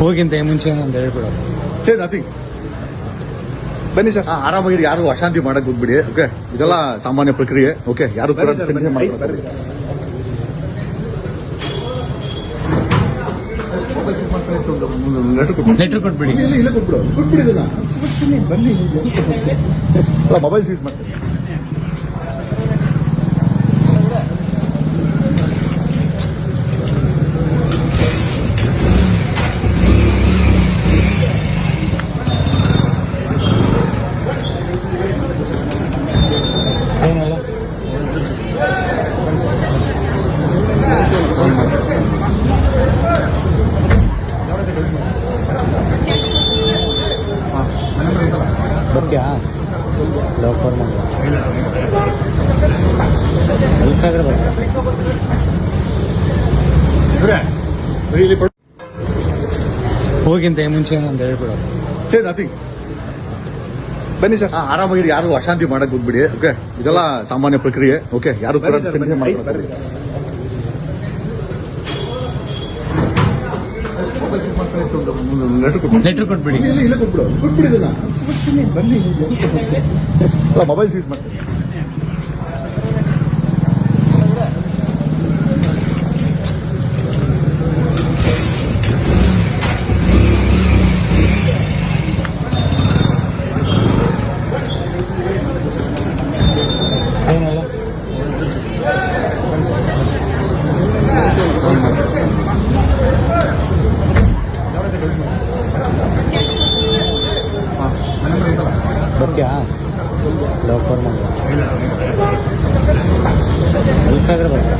ಹೋಗಿಂತ ಮುಂಚೆ ಅಂತ ಹೇಳ್ಬಿಡೋದು ಸೇ ನಥಿಂಗ್ ಬನ್ನಿ ಸರ್. ಆರಾಮಾಗಿರಿ. ಯಾರು ಅಶಾಂತಿ ಮಾಡಕ್ ಹೋಗ್ಬಿಡಿ ಓಕೆ ಇದೆಲ್ಲ ಸಾಮಾನ್ಯ ಪ್ರಕ್ರಿಯೆ ಓಕೆ ಯಾರು ಕೂಡ ಲೆಟರ್ ಕೊಟ್ಬಿಡಿ. ಇಲ್ಲ ಕೊಟ್ಬಿಡು. ಕೊಟ್ಬಿಡಿ ಬನ್ನಿ ಮೊಬೈಲ್ ಸೀಟ್ ಮಾಡಿ ಲೋಕರ್ ಕಲ್ಸಾದ್ರೆ ಹೋಗಿಂತ ಮುಂಚೆ ಅಂತ ಹೇಳ್ಬಿಡೋದು. ನಥಿಂಗ್ ಬನ್ನಿ ಸರ್. ಆರಾಮಾಗಿ ಯಾರು ಅಶಾಂತಿ ಮಾಡಕ್ ಹೋಗ್ಬಿಡಿ ಓಕೆ? ಇದೆಲ್ಲ ಸಾಮಾನ್ಯ ಪ್ರಕ್ರಿಯೆ ಓಕೆ? ಯಾರು ಲೆಟರ್ ಕೊಟ್ಬಿಡಿ ಇಲ್ಲ ಕೊಟ್ಬಿಡು ಕೊಟ್ಬಿಡಿ ಇದನ್ನ ಬನ್ನಿ ಅಲ್ಲ ಮೊಬೈಲ್ ಸೀಸ್ ಮಾಡಿ ಬರ್ತೀಯಾ ಲೋಕರ್ ಮಾಡಿ ಕಲಿಸಾದ್ರೆ ಬರ್ತೀಯ